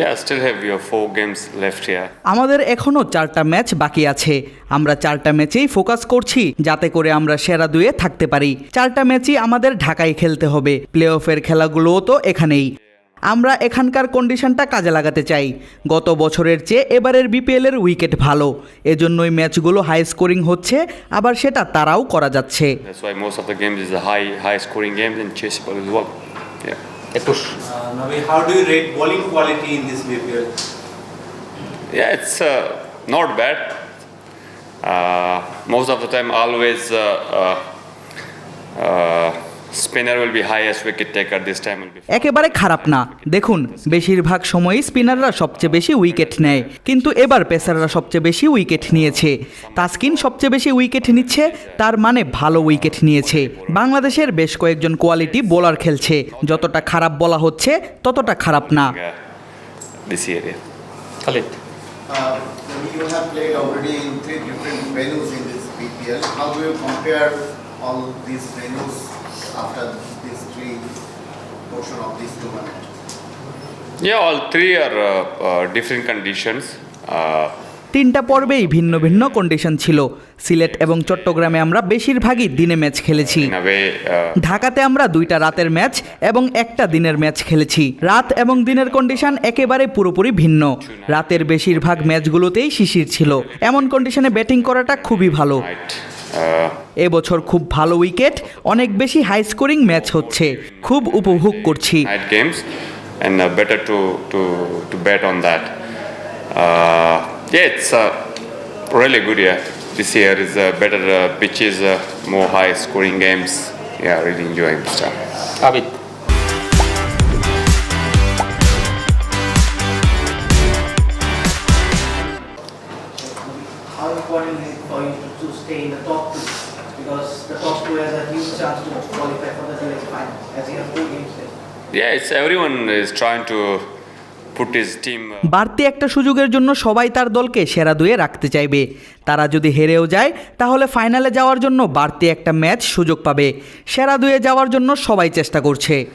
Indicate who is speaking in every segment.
Speaker 1: Yeah, still have your four games left here.
Speaker 2: আমাদের এখনও চারটা ম্যাচ বাকি আছে। আমরা চারটা ম্যাচেই ফোকাস করছি যাতে করে আমরা সেরা দুয়ে থাকতে পারি। চারটা ম্যাচই আমাদের ঢাকায় খেলতে হবে। প্লে অফের খেলাগুলোও তো এখানেই। আমরা এখানকার কন্ডিশনটা কাজে লাগাতে চাই। গত বছরের চেয়ে এবারের বিপিএল এর উইকেট ভালো। এজন্যই ম্যাচগুলো হাই স্কোরিং হচ্ছে আবার সেটা তারাও করা যাচ্ছে।
Speaker 1: That's why most of the games is a high high scoring games and as well. Yeah.
Speaker 3: একুশ
Speaker 4: Uh, Navi, how do you rate bowling quality in this BPL?
Speaker 1: Yeah, it's uh, not bad. Uh, most of the time, always uh, uh, uh,
Speaker 2: একেবারে খারাপ না। দেখুন বেশিরভাগ সময়ই স্পিনাররা সবচেয়ে বেশি wicket নেয়। কিন্তু এবার পেসাররা সবচেয়ে বেশি উইকেট নিয়েছে। তাস্কিন সবচেয়ে বেশি উইকেট নিচ্ছে তার মানে ভালো উইকেট নিয়েছে। বাংলাদেশের বেশ কয়েকজন কোয়ালিটি বোলার খেলছে। যতটা খারাপ বলা হচ্ছে ততটা খারাপ না।
Speaker 5: After these three portion of this tournament?
Speaker 1: Yeah, all three are uh, uh, different conditions. Uh,
Speaker 2: তিনটা পর্বেই ভিন্ন ভিন্ন কন্ডিশন ছিল। সিলেট এবং চট্টগ্রামে আমরা বেশিরভাগই দিনে ম্যাচ খেলেছি। ঢাকাতে আমরা দুইটা রাতের ম্যাচ এবং একটা দিনের ম্যাচ খেলেছি। রাত এবং দিনের কন্ডিশন একেবারে পুরোপুরি ভিন্ন। রাতের বেশিরভাগ ম্যাচগুলোতেই শিশির ছিল। এমন কন্ডিশনে ব্যাটিং করাটা খুবই ভালো. এবছর খুব ভালো উইকেট অনেক বেশি হাই স্কোরিং ম্যাচ হচ্ছে। খুব উপভোগ করছি।
Speaker 1: And uh, better to to to bet on that. Uh, Yeah, it's a really good year. This year is uh, better uh, pitches, more high scoring games. Yeah, really enjoying stuff.
Speaker 3: Abid.
Speaker 6: How important is it for you to, stay in the top two? Because the top two has a huge chance to qualify for the next final, as you have two games left.
Speaker 1: Yeah, it's everyone is trying to
Speaker 2: বাড়তি একটা সুযোগের জন্য সবাই তার দলকে সেরা দুয়ে রাখতে চাইবে। তারা যদি হেরেও যায় তাহলে ফাইনালে যাওয়ার জন্য বাড়তি একটা ম্যাচ সুযোগ পাবে। সেরা দুয়ে যাওয়ার জন্য সবাই চেষ্টা করছে.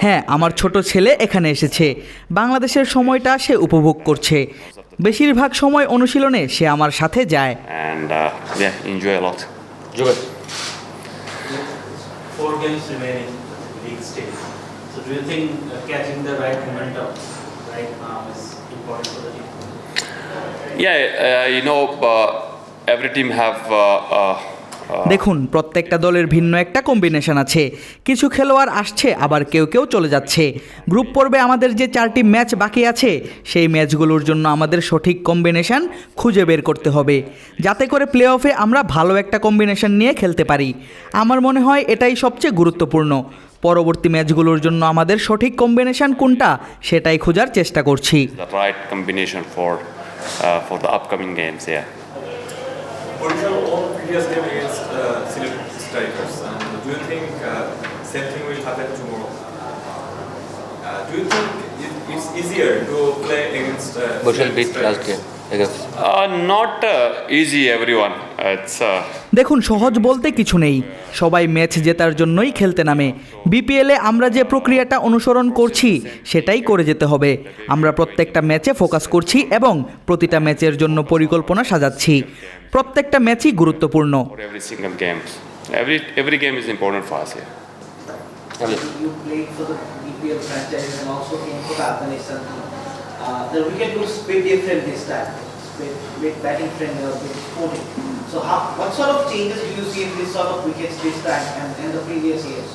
Speaker 2: হ্যাঁ আমার ছোট ছেলে এখানে এসেছে। বাংলাদেশের সময়টা সে উপভোগ করছে। বেশিরভাগ সময় অনুশীলনে সে আমার সাথে যায়
Speaker 1: and uh, yeah, enjoy a lot.
Speaker 3: Jubel
Speaker 4: Four games remaining league stage. So do you think uh, catching the right momentum right now is important for the team?
Speaker 1: Yeah, uh, you know, uh, every team have. Uh, uh, uh,
Speaker 2: দেখুন প্রত্যেকটা দলের ভিন্ন একটা combination আছে। কিছু খেলোয়াড় আসছে আবার কেউ কেউ চলে যাচ্ছে। গ্রুপ পর্বে আমাদের যে চারটি ম্যাচ বাকি আছে সেই ম্যাচগুলোর জন্য আমাদের সঠিক কম্বিনেশন খুঁজে বের করতে হবে। যাতে করে প্লে অফে আমরা ভালো একটা কম্বিনেশন নিয়ে খেলতে পারি। আমার মনে হয় এটাই সবচেয়ে গুরুত্বপূর্ণ। পরবর্তী ম্যাচগুলোর জন্য আমাদের সঠিক কম্বিনেশন কোনটা সেটাই খোঁজার চেষ্টা করছি।
Speaker 1: For uh, for the upcoming games. Yeah.
Speaker 7: previous game against uh, Silip Strikers. And do you think uh, same thing will happen tomorrow? Uh, do you think it, it's easier to play against? Uh, Bushel
Speaker 3: beat last
Speaker 7: game.
Speaker 3: Against.
Speaker 1: Uh, not uh, easy, everyone. আচ্ছা।
Speaker 2: দেখুন সহজ বলতে কিছু নেই। সবাই match জেতার জন্যই খেলতে নামে। বিপিএলে আমরা যে প্রক্রিয়াটা অনুসরণ করছি সেটাই করে যেতে হবে। আমরা প্রত্যেকটা ম্যাচে ফোকাস করছি এবং প্রতিটা ম্যাচের জন্য পরিকল্পনা সাজাচ্ছি। প্রত্যেকটা ম্যাচই গুরুত্বপূর্ণ।
Speaker 6: Uh, the wicket looks pretty different this time. Bit, bit batting friendly or bit. So how, what sort of changes do you see in this sort of wickets this time and in the previous years?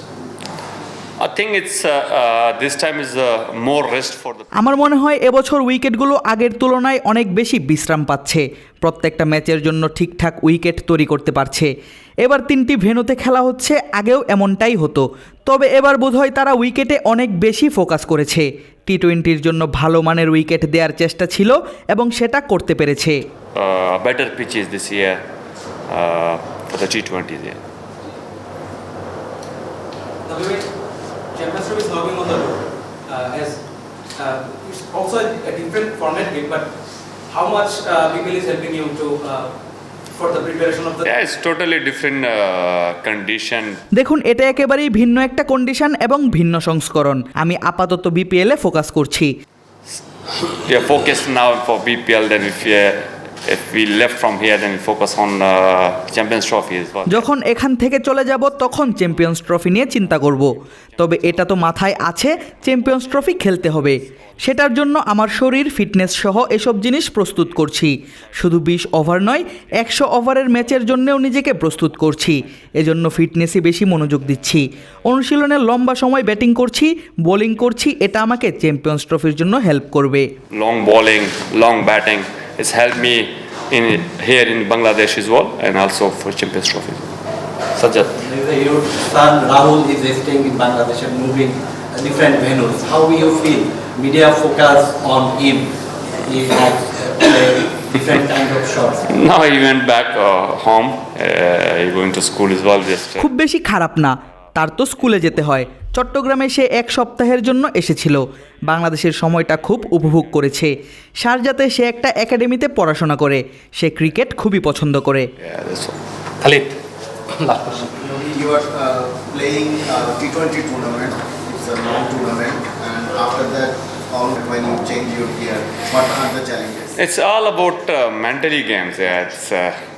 Speaker 1: I think it's uh, uh, this time is uh, more rest for the.
Speaker 2: আমার মনে হয় এবছর উইকেটগুলো আগের তুলনায় অনেক বেশি বিশ্রাম পাচ্ছে প্রত্যেকটা ম্যাচের জন্য ঠিকঠাক উইকেট তৈরি করতে পারছে এবার তিনটি ভেন্যুতে খেলা হচ্ছে আগেও এমনটাই হতো তবে এবার বোধহয় তারা উইকেটে অনেক বেশি ফোকাস করেছে টি টোয়েন্টির জন্য ভালো মানের উইকেট দেওয়ার চেষ্টা ছিল এবং সেটা করতে পেরেছে
Speaker 1: Uh, better pitches this year uh, for the T20s. Yeah.
Speaker 8: The way championship is logging on the road, uh, as uh, it's also a, a different format game, but how much uh, people is helping you to uh,
Speaker 2: দেখুন এটা একেবারেই ভিন্ন একটা condition এবং ভিন্ন সংস্করণ। আমি আপাতত বিপিএল এ ফোকাস করছি।
Speaker 1: Focus now for BPL then if year uh.
Speaker 2: যখন এখান থেকে চলে যাব তখন চ্যাম্পিয়ন্স ট্রফি নিয়ে চিন্তা করব। তবে এটা তো মাথায় আছে চ্যাম্পিয়ন্স ট্রফি খেলতে হবে। সেটার জন্য আমার শরীর ফিটনেস সহ এসব জিনিস প্রস্তুত করছি। শুধু বিশ ওভার নয় একশো ওভারের ম্যাচের জন্যও নিজেকে প্রস্তুত করছি। এজন্য ফিটনেসই বেশি মনোযোগ দিচ্ছি। অনুশীলনে লম্বা সময় ব্যাটিং করছি বোলিং করছি এটা আমাকে চ্যাম্পিয়ন্স ট্রফির জন্য হেল্প করবে।
Speaker 1: Long bowling long batting. It's helped me in here in Bangladesh as well, and also for Champions Trophy.
Speaker 3: Sajjad
Speaker 9: Your son Rahul is staying in Bangladesh and moving uh, different venues. How will you feel? Media focus on him. He has uh, different kind of shots.
Speaker 1: Now he went back uh, home. Uh, he going to school as well. Just uh,
Speaker 2: খুব বেশি খারাপ না তার তো স্কুলে যেতে হয় চট্টগ্রামে সে এক সপ্তাহের জন্য এসেছিল। বাংলাদেশের সময়টা খুব উপভোগ করেছে। সারজাতে সে একটা একাডেমিতে পড়াশোনা করে। সে ক্রিকেট খুবই পছন্দ করে।
Speaker 5: It's all
Speaker 1: about uh, mentally games. Yeah. It's uh,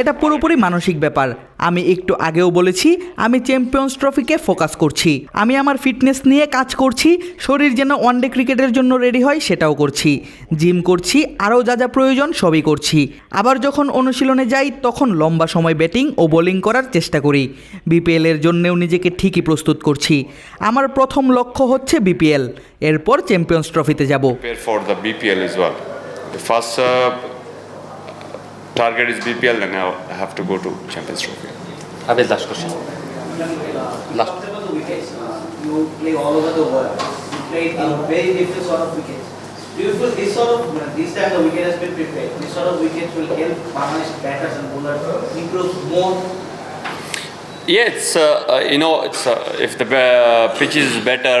Speaker 2: এটা পুরোপুরি মানসিক ব্যাপার। আমি একটু আগেও বলেছি আমি চ্যাম্পিয়ন্স ট্রফিকে ফোকাস করছি। আমি আমার ফিটনেস নিয়ে কাজ করছি শরীর যেন ওয়ানডে ক্রিকেটের জন্য রেডি হয় সেটাও করছি। জিম করছি আরও যা যা প্রয়োজন সবই করছি। আবার যখন অনুশীলনে যাই তখন লম্বা সময় ব্যাটিং ও বোলিং করার চেষ্টা করি। বিপিএল এর জন্যেও নিজেকে ঠিকই প্রস্তুত করছি। আমার প্রথম লক্ষ্য হচ্ছে বিপিএল এরপর চ্যাম্পিয়ন্স ট্রফিতে যাব।
Speaker 1: Prepare for the BPL target is BPL, then I have to go to Champions Trophy.
Speaker 3: Abed last question Last.
Speaker 6: Talk about the wickets. Uh, You play all over the world. You play in very different sort of wickets. Do you feel this sort of, this time the wicket has been prepared, this sort of wickets will help Bangladesh batters and bowlers improve more?
Speaker 1: Yeah, it's uh, uh, you know it's uh, if the uh, pitch is better.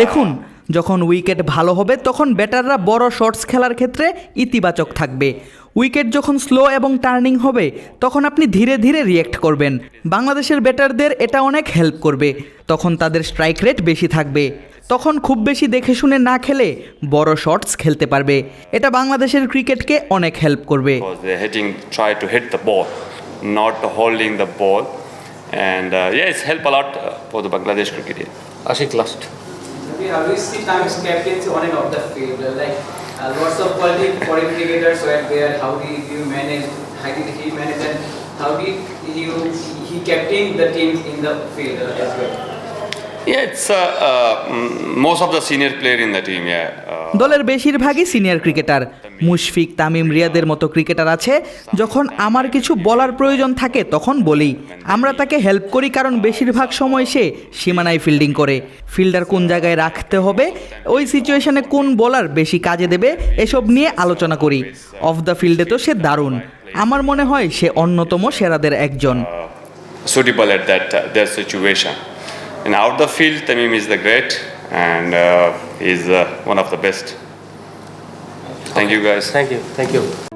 Speaker 2: দেখুন যখন wicket ভালো হবে তখন ব্যাটাররা বড় shorts খেলার ক্ষেত্রে ইতিবাচক থাকবে। উইকেট যখন স্লো এবং টার্নিং হবে তখন আপনি ধীরে ধীরে রিয়েক্ট করবেন। বাংলাদেশের ব্যাটারদের এটা অনেক হেল্প করবে। তখন তাদের স্ট্রাইক রেট বেশি থাকবে। তখন খুব বেশি দেখে শুনে না খেলে বড় শটস খেলতে পারবে। এটা বাংলাদেশের ক্রিকেটকে অনেক হেল্প করবে.
Speaker 8: Ashiq last Do you see Tamim's captaincy on and off the field? Like uh, lots of quality foreign cricketers were there. How did you manage? How did he manage? And how did you he captain the team in the field uh, as well?
Speaker 1: Yeah, it's uh, uh, most of the senior player in the team. Yeah. Uh,
Speaker 2: দলের বেশিরভাগই senior cricketer Mushfiq Tamim রিয়াদের মতো cricketer আছে যখন আমার কিছু বলার প্রয়োজন থাকে তখন বলি আমরা তাকে হেল্প করি কারণ বেশিরভাগ সময় সে সীমানায় ফিল্ডিং করে ফিল্ডার কোন জায়গায় রাখতে হবে ওই সিচুয়েশনে কোন বলার বেশি কাজে দেবে এসব নিয়ে আলোচনা করি অফ দ্য ফিল্ডে তো সে দারুণ আমার মনে হয় সে অন্যতম সেরাদের একজন
Speaker 1: suitable at that uh, their situation. In out the field, Tamim is the great and uh, is uh, one of the best. Thank you guys.
Speaker 3: Thank you. Thank you.